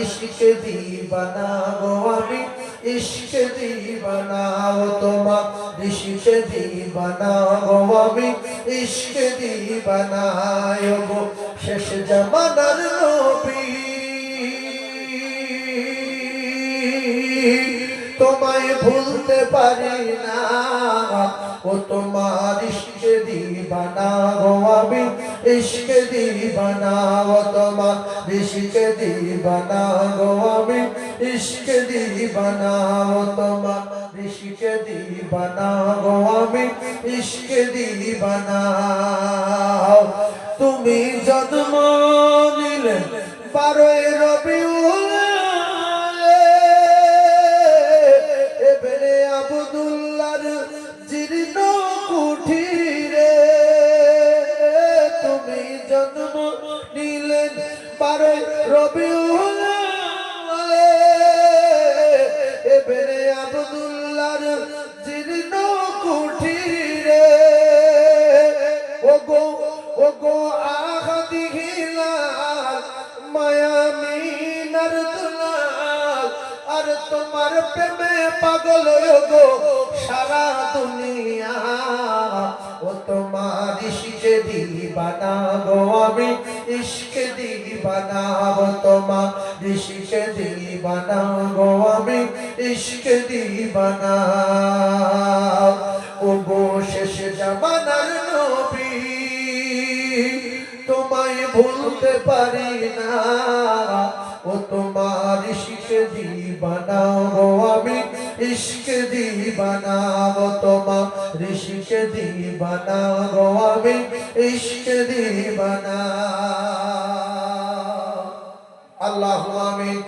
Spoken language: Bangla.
ঋষিকে দিবানা গো আমি, ইশক দিবানাও তোমা ঋষিকে দিবানা গো আমি, ইশক দিবানায় গো শেষ জামানার নবী। তোমায় ভুলতে পারি না ও তোমার ইশক দিবানা গো আমি ইশক দিবানা ও তোমার, ইশক দিবানা গো আমি। ইশক দিবানা ও তোমার, ইশক দিবানা গো আমি। ইশক দিবানা, তুমি জন্ম নিলে বারোই রবিউল জন্ম নিলেন বারোই রবিউল এবারে আবদুল্লার জীর্ণ কুঠিরে ওগো ওগো আহাদি হিলাল তোমার প্রেমে পাগল গো সারা ইশকে দিবানা গো আমি, ইশকে দিবানা ও তোমার, ইশকে দিবানা গো আমি, ইশকে দিবানা ও গো শেষ জামানার নবী, তোমায় ভুলতে পারি না। ও তোমার ইশক দিবানা গো আমি ইশক দিবানা তোমা ইশক দিবানা গো আমি ইশক দিবানা। আল্লাহ আমিন।